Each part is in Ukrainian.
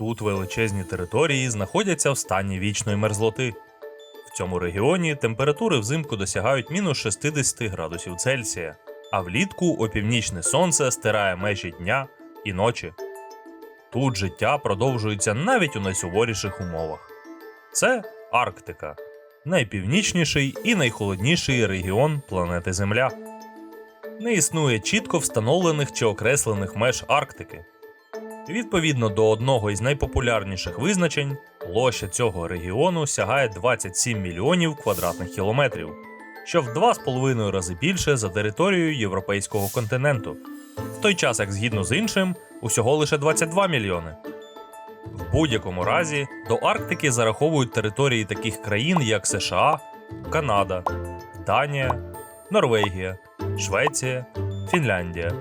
Тут величезні території знаходяться в стані вічної мерзлоти. В цьому регіоні температури взимку досягають мінус 60 градусів Цельсія, а влітку опівнічне сонце стирає межі дня і ночі. Тут життя продовжується навіть у найсуворіших умовах. Це Арктика, найпівнічніший і найхолодніший регіон планети Земля. Не існує чітко встановлених чи окреслених меж Арктики. Відповідно до одного із найпопулярніших визначень, площа цього регіону сягає 27 мільйонів квадратних кілометрів, що в 2,5 рази більше за територією європейського континенту, в той час як згідно з іншим, усього лише 22 мільйони. В будь-якому разі до Арктики зараховують території таких країн, як США, Канада, Данія, Норвегія, Швеція, Фінляндія,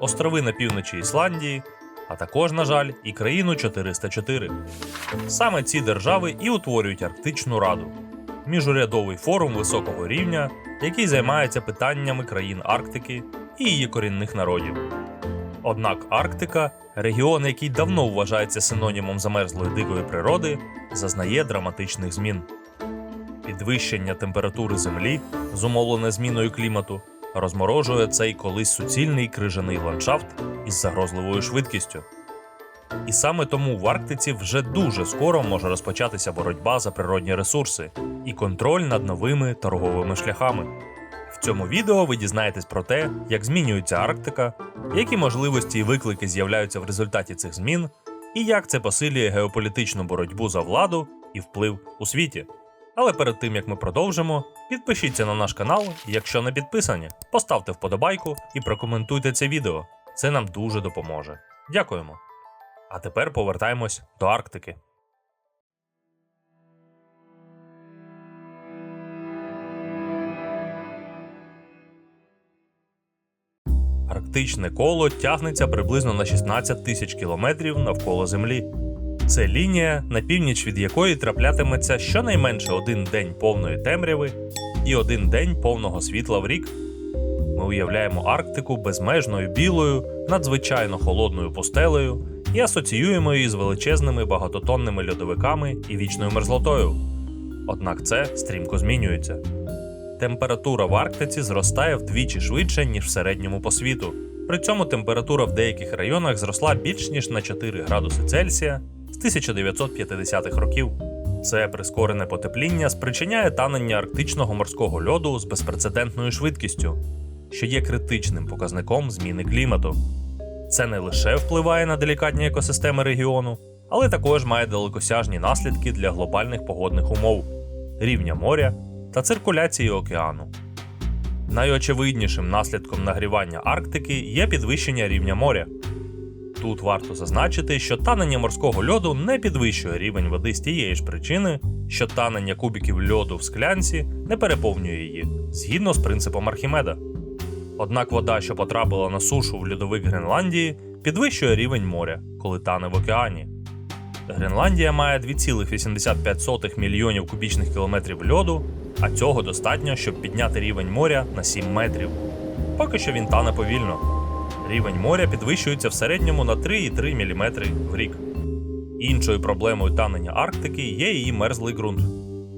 острови на півночі Ісландії, а також, на жаль, і країну 404. Саме ці держави і утворюють Арктичну Раду міжурядовий форум високого рівня, який займається питаннями країн Арктики і її корінних народів. Однак Арктика, регіон, який давно вважається синонімом замерзлої дикої природи, зазнає драматичних змін. Підвищення температури Землі, зумовлене зміною клімату, розморожує цей колись суцільний крижаний ландшафт із загрозливою швидкістю. І саме тому в Арктиці вже дуже скоро може розпочатися боротьба за природні ресурси і контроль над новими торговими шляхами. В цьому відео ви дізнаєтесь про те, як змінюється Арктика, які можливості і виклики з'являються в результаті цих змін, і як це посилює геополітичну боротьбу за владу і вплив у світі. Але перед тим як ми продовжимо, підпишіться на наш канал, якщо не підписані, поставте вподобайку і прокоментуйте це відео. Це нам дуже допоможе. Дякуємо. А тепер повертаємось до Арктики. Арктичне коло тягнеться приблизно на 16 тисяч кілометрів навколо Землі. Це лінія, на північ від якої траплятиметься щонайменше один день повної темряви і один день повного світла в рік. Ми уявляємо Арктику безмежною білою, надзвичайно холодною пустелею і асоціюємо її з величезними багатотонними льодовиками і вічною мерзлотою. Однак це стрімко змінюється. Температура в Арктиці зростає вдвічі швидше, ніж в середньому по світу. При цьому температура в деяких районах зросла більш ніж на 4 градуси Цельсія з 1950-х років. Це прискорене потепління спричиняє танення арктичного морського льоду з безпрецедентною швидкістю, що є критичним показником зміни клімату. Це не лише впливає на делікатні екосистеми регіону, але також має далекосяжні наслідки для глобальних погодних умов, рівня моря та циркуляції океану. Найочевиднішим наслідком нагрівання Арктики є підвищення рівня моря. Тут варто зазначити, що танення морського льоду не підвищує рівень води з тієї ж причини, що танення кубиків льоду в склянці не переповнює її згідно з принципом Архімеда. Однак вода, що потрапила на сушу в льодовик Гренландії, підвищує рівень моря, коли тане в океані. Гренландія має 2,85 мільйонів кубічних кілометрів льоду, а цього достатньо, щоб підняти рівень моря на 7 метрів. Поки що він тане повільно. Рівень моря підвищується в середньому на 3,3 мм в рік. Іншою проблемою танення Арктики є її мерзлий ґрунт.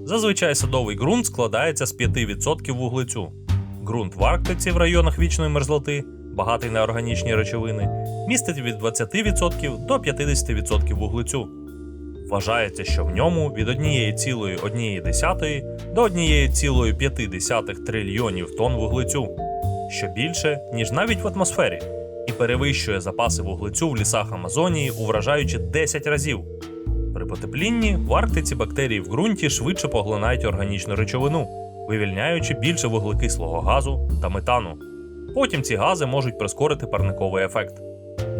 Зазвичай садовий ґрунт складається з 5% вуглецю. Ґрунт в Арктиці в районах вічної мерзлоти, багатий на органічні речовини, містить від 20% до 50% вуглецю. Вважається, що в ньому від 1,1 до 1,5 трильйонів тонн вуглецю, що більше, ніж навіть в атмосфері, і перевищує запаси вуглецю в лісах Амазонії у вражаючи 10 разів. При потеплінні в Арктиці бактерії в ґрунті швидше поглинають органічну речовину, вивільняючи більше вуглекислого газу та метану. Потім ці гази можуть прискорити парниковий ефект,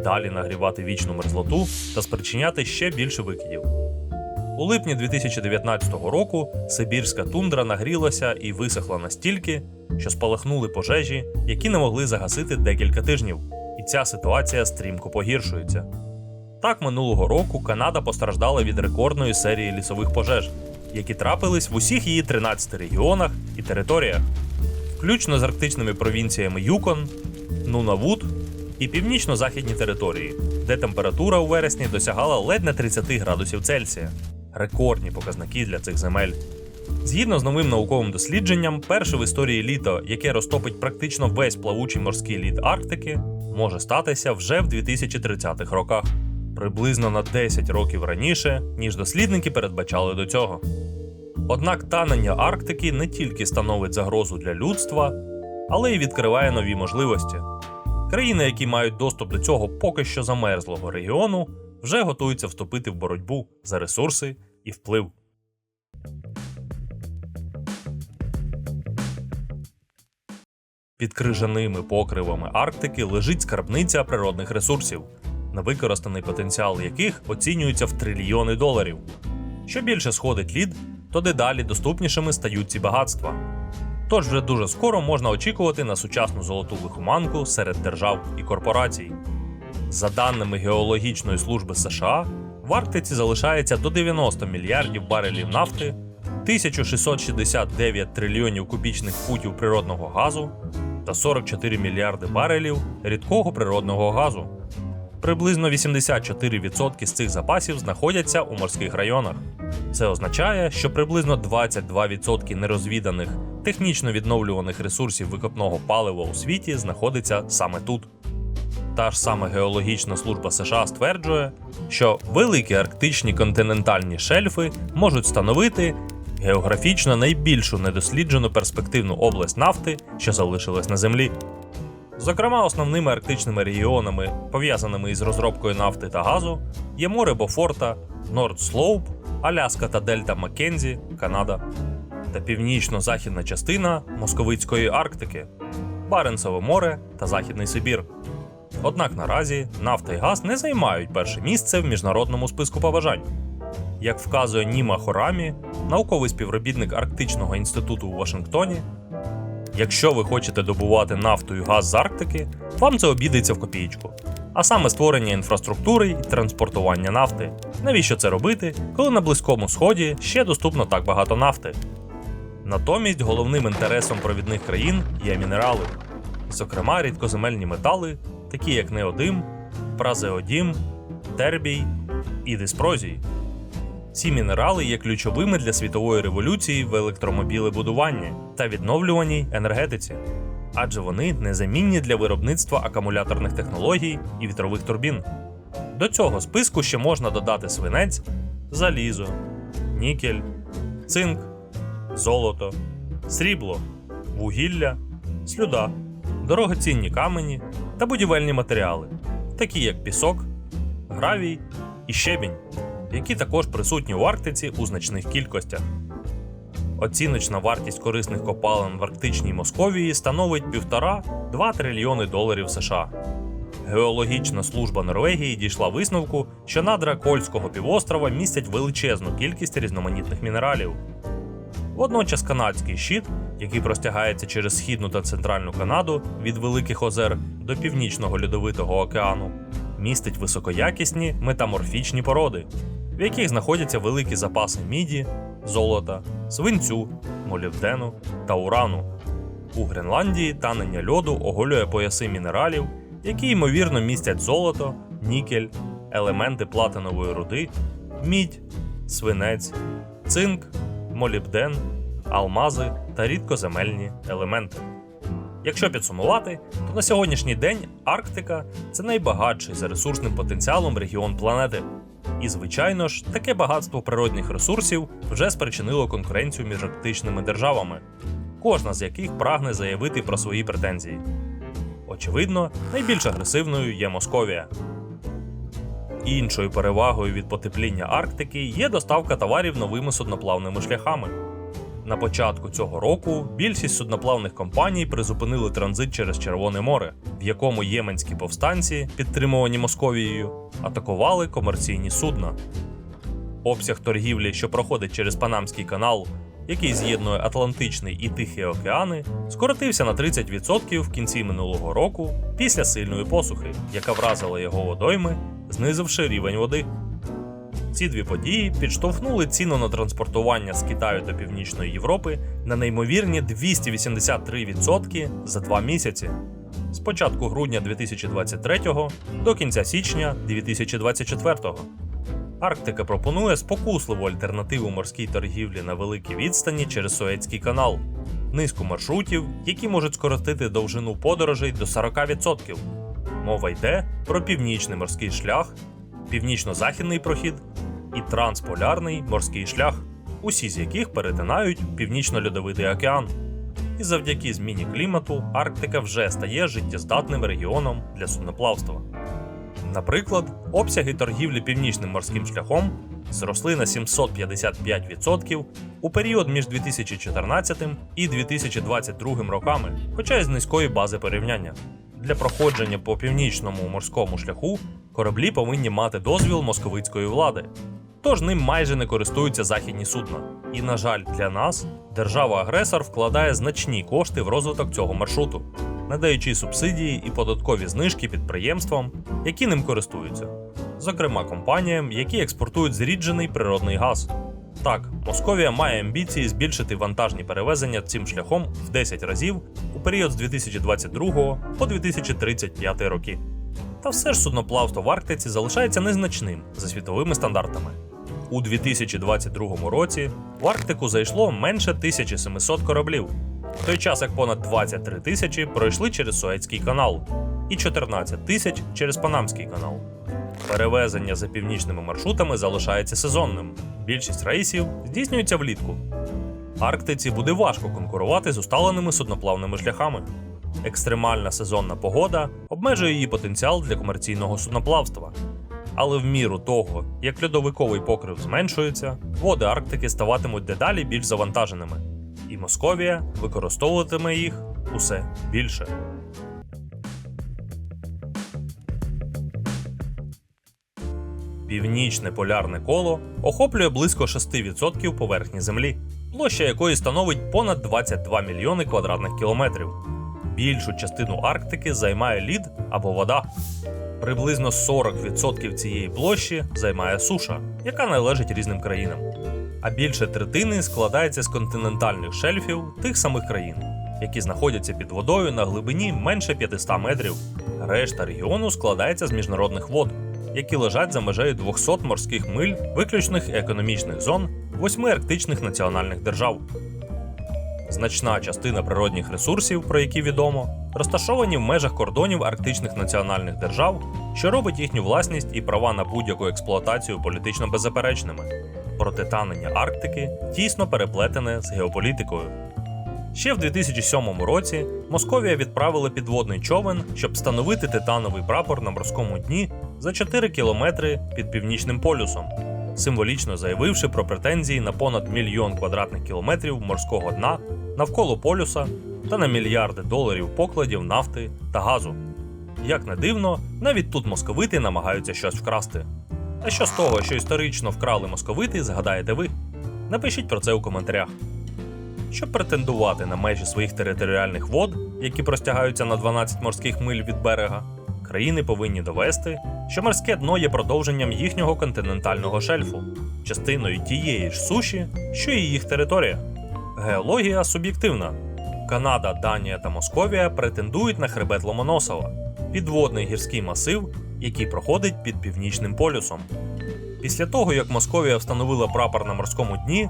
далі нагрівати вічну мерзлоту та спричиняти ще більше викидів. У липні 2019 року Сибірська тундра нагрілася і висохла настільки, що спалахнули пожежі, які не могли загасити декілька тижнів, ця ситуація стрімко погіршується. Так, минулого року Канада постраждала від рекордної серії лісових пожеж, які трапились в усіх її 13 регіонах і територіях, включно з арктичними провінціями Юкон, Нунавут і північно-західні території. де температура у вересні досягала ледь не 30 градусів Цельсія. Рекордні показники для цих земель. Згідно з новим науковим дослідженням, перше в історії літо, яке розтопить практично весь плавучий морський лід Арктики, може статися вже в 2030-х роках, приблизно на 10 років раніше, ніж дослідники передбачали до цього. Однак танення Арктики не тільки становить загрозу для людства, але й відкриває нові можливості. Країни, які мають доступ до цього поки що замерзлого регіону, вже готуються вступити в боротьбу за ресурси і вплив. Під крижаними покривами Арктики лежить скарбниця природних ресурсів, невикористаний потенціал яких оцінюється в трильйони доларів. Що більше сходить лід, то дедалі доступнішими стають ці багатства. Тож вже дуже скоро можна очікувати на сучасну золоту лихоманку серед держав і корпорацій. За даними Геологічної служби США, в Арктиці залишається до 90 мільярдів барелів нафти, 1669 трильйонів кубічних футів природного газу та 44 мільярди барелів рідкого природного газу. Приблизно 84% з цих запасів знаходяться у морських районах. Це означає, що приблизно 22% нерозвіданих технічно відновлюваних ресурсів викопного палива у світі знаходиться саме тут. Та ж саме Геологічна служба США стверджує, що великі арктичні континентальні шельфи можуть становити географічно найбільшу недосліджену перспективну область нафти, що залишилась на землі. Зокрема, основними арктичними регіонами, пов'язаними із розробкою нафти та газу, є море Бофорта, Норд Слоуп, Аляска та Дельта Маккензі, Канада, та північно-західна частина Московицької Арктики, Баренцеве море та Західний Сибір. Однак наразі нафта і газ не займають перше місце в міжнародному списку побажань. Як вказує Німа Хорамі, науковий співробітник Арктичного інституту у Вашингтоні, якщо ви хочете добувати нафту і газ з Арктики, вам це обійдеться в копійку. А саме створення інфраструктури і транспортування нафти. Навіщо це робити, коли на Близькому Сході ще доступно так багато нафти? Натомість головним інтересом провідних країн є мінерали, зокрема рідкоземельні метали, такі як неодим, празеодім, тербій і диспрозій. Ці мінерали є ключовими для світової революції в електромобілебудуванні та відновлюваній енергетиці, адже вони незамінні для виробництва акумуляторних технологій і вітрових турбін. До цього списку ще можна додати свинець, залізо, нікель, цинк, золото, срібло, вугілля, слюда, дорогоцінні камені та будівельні матеріали, такі як пісок, гравій і щебінь які також присутні у Арктиці у значних кількостях. Оціночна вартість корисних копалин в Арктичній Московії становить 1,5-2 трильйони доларів США. Геологічна служба Норвегії дійшла висновку, що надра Кольського півострова містять величезну кількість різноманітних мінералів. Водночас канадський щит, який простягається через східну та центральну Канаду від Великих Озер до Північного Льодовитого океану, містить високоякісні метаморфічні породи, в яких знаходяться великі запаси міді, золота, свинцю, молібдену та урану. У Гренландії танення льоду оголює пояси мінералів, які ймовірно містять золото, нікель, елементи платинової руди, мідь, свинець, цинк, молібден, алмази та рідкоземельні елементи. Якщо підсумувати, то на сьогоднішній день Арктика це найбагатший за ресурсним потенціалом регіон планети. І, звичайно ж, таке багатство природних ресурсів вже спричинило конкуренцію між арктичними державами, кожна з яких прагне заявити про свої претензії. Очевидно, найбільш агресивною є Московія. Іншою перевагою від потепління Арктики є доставка товарів новими судноплавними шляхами. На початку цього року більшість судноплавних компаній призупинили транзит через Червоне море, в якому єменські повстанці, підтримувані Московією, атакували комерційні судна. Обсяг торгівлі, що проходить через Панамський канал, який з'єднує Атлантичний і Тихий океани, скоротився на 30% в кінці минулого року після сильної посухи, яка вразила його водойми, знизивши рівень води. Ці дві події підштовхнули ціну на транспортування з Китаю до Північної Європи на неймовірні 283% за два місяці. з початку грудня 2023 до кінця січня 2024. Арктика пропонує спокусливу альтернативу морській торгівлі на великій відстані через Суецький канал, низку маршрутів, які можуть скоротити довжину подорожей до 40%. Мова йде про північний морський шлях, північно-західний прохід і трансполярний морський шлях, усі з яких перетинають північно-льодовитий океан. І завдяки зміні клімату Арктика вже стає життєздатним регіоном для судноплавства. Наприклад, обсяги торгівлі північним морським шляхом зросли на 755% у період між 2014 і 2022 роками, хоча й з низької бази порівняння. Для проходження по північному морському шляху кораблі повинні мати дозвіл московицької влади, тож ним майже не користуються західні судна. І, на жаль, для нас держава-агресор вкладає значні кошти в розвиток цього маршруту, надаючи субсидії і податкові знижки підприємствам, які ним користуються, зокрема компаніям, які експортують зріджений природний газ. Так, Московія має амбіції збільшити вантажні перевезення цим шляхом в 10 разів у період з 2022 по 2035 роки. Та все ж судноплавство в Арктиці залишається незначним за світовими стандартами. У 2022 році в Арктику зайшло менше 1700 кораблів, в той час як понад 23 тисячі пройшли через Суецький канал і 14 тисяч через Панамський канал. Перевезення за північними маршрутами залишається сезонним. Більшість рейсів здійснюється влітку. Арктиці буде важко конкурувати з усталеними судноплавними шляхами. Екстремальна сезонна погода обмежує її потенціал для комерційного судноплавства. Але в міру того, як льодовиковий покрив зменшується, води Арктики ставатимуть дедалі більш завантаженими, і Московія використовуватиме їх усе більше. Північне полярне коло охоплює близько 6% поверхні Землі, площа якої становить понад 22 мільйони квадратних кілометрів. Більшу частину Арктики займає лід або вода. Приблизно 40% цієї площі займає суша, яка належить різним країнам. А більше третини складається з континентальних шельфів тих самих країн, які знаходяться під водою на глибині менше 500 метрів. Решта регіону складається з міжнародних вод, які лежать за межею 200 морських миль виключних економічних зон восьми арктичних національних держав. Значна частина природних ресурсів, про які відомо, розташовані в межах кордонів арктичних національних держав, що робить їхню власність і права на будь-яку експлуатацію політично беззаперечними. Проте танення Арктики тісно переплетене з геополітикою. Ще в 2007 році Московія відправила підводний човен, щоб встановити титановий прапор на морському дні за 4 кілометри під північним полюсом, символічно заявивши про претензії на понад мільйон квадратних кілометрів морського дна навколо полюса та на мільярди доларів покладів нафти та газу. Як не дивно, навіть тут московити намагаються щось вкрасти. А що з того, що історично вкрали московити, згадаєте ви? Напишіть про це у коментарях. Щоб претендувати на межі своїх територіальних вод, які простягаються на 12 морських миль від берега, країни повинні довести, що морське дно є продовженням їхнього континентального шельфу, частиною тієї ж суші, що і їх територія. Геологія суб'єктивна. Канада, Данія та Московія претендують на хребет Ломоносова, підводний гірський масив, який проходить під північним полюсом. Після того, як Московія встановила прапор на морському дні,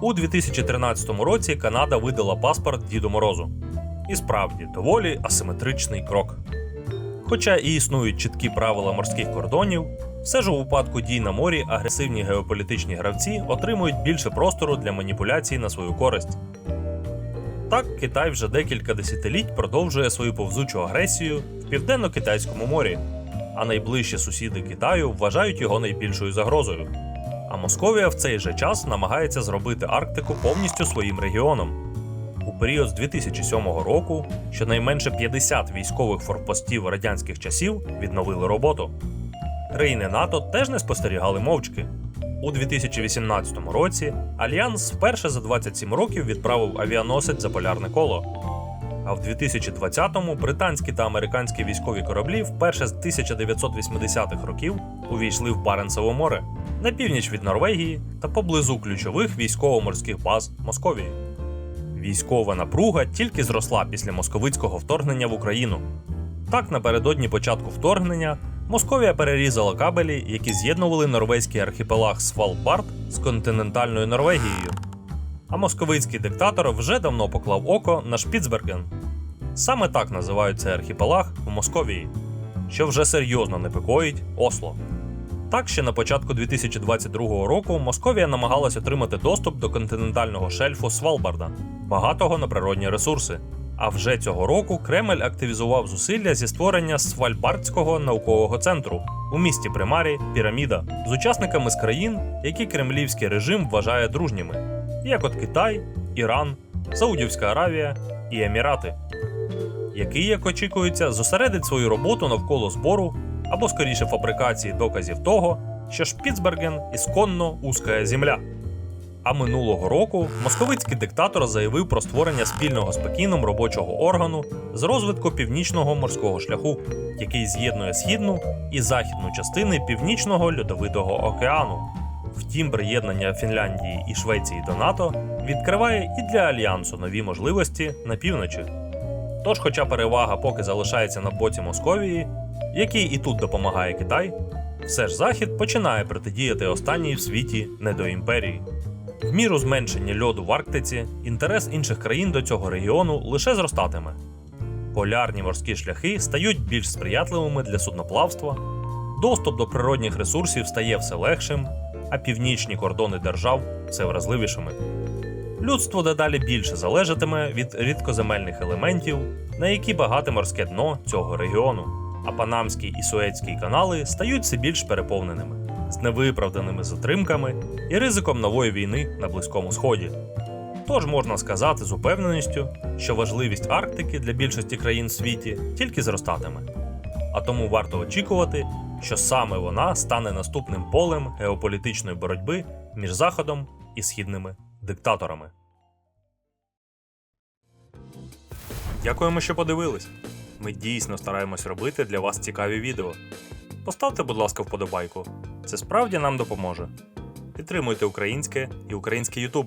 у 2013 році Канада видала паспорт Діду Морозу. І справді доволі асиметричний крок. Хоча і існують чіткі правила морських кордонів, все ж у випадку дій на морі агресивні геополітичні гравці отримують більше простору для маніпуляцій на свою користь. Так, Китай вже декілька десятиліть продовжує свою повзучу агресію в південно-китайському морі, а найближчі сусіди Китаю вважають його найбільшою загрозою. А Московія в цей же час намагається зробити Арктику повністю своїм регіоном. У період з 2007 року щонайменше 50 військових форпостів радянських часів відновили роботу. Країни НАТО теж не спостерігали мовчки. У 2018 році Альянс вперше за 27 років відправив авіаносець за полярне коло. А в 2020-му британські та американські військові кораблі вперше з 1980-х років увійшли в Баренцеве море на північ від Норвегії та поблизу ключових військово-морських баз Московії. Військова напруга тільки зросла після московицького вторгнення в Україну. Так, напередодні початку вторгнення Московія перерізала кабелі, які з'єднували норвезький архіпелаг Свалбард з континентальною Норвегією. А московицький диктатор вже давно поклав око на Шпіцберген. Саме так називають архіпелаг в Московії, що вже серйозно непокоїть Осло. Так, ще на початку 2022 року Московія намагалась отримати доступ до континентального шельфу Свалбарда, багатого на природні ресурси. А вже цього року Кремль активізував зусилля зі створення Свальбардського наукового центру у місті Примарі Піраміда з учасниками з країн, які кремлівський режим вважає дружніми, як от Китай, Іран, Саудівська Аравія і Емірати, який, як очікується, зосередить свою роботу навколо збору або скоріше фабрикації доказів того, що Шпіцберген ісконно узка земля. А минулого року московицький диктатор заявив про створення спільного з Пекіном робочого органу з розвитку північного морського шляху, який з'єднує східну і західну частини північного льодовитого океану. Втім, приєднання Фінляндії і Швеції до НАТО відкриває і для альянсу нові можливості на півночі. Тож, хоча перевага поки залишається на боці Московії, який і тут допомагає Китай, все ж Захід починає протидіяти останній в світі недоімперії. В міру зменшення льоду в Арктиці інтерес інших країн до цього регіону лише зростатиме. Полярні морські шляхи стають більш сприятливими для судноплавства, доступ до природних ресурсів стає все легшим, а північні кордони держав все вразливішими. Людство дедалі більше залежатиме від рідкоземельних елементів, на які багате морське дно цього регіону, а Панамський і Суецький канали стають все більш переповненими, з невиправданими затримками і ризиком нової війни на Близькому Сході. Тож можна сказати з упевненістю, що важливість Арктики для більшості країн в світі тільки зростатиме. А тому варто очікувати, що саме вона стане наступним полем геополітичної боротьби між Заходом і східними диктаторами. Дякуємо, що подивились. Ми дійсно стараємось робити для вас цікаві відео. Поставте, будь ласка, вподобайку. Це справді нам допоможе. Підтримуйте українське і український YouTube.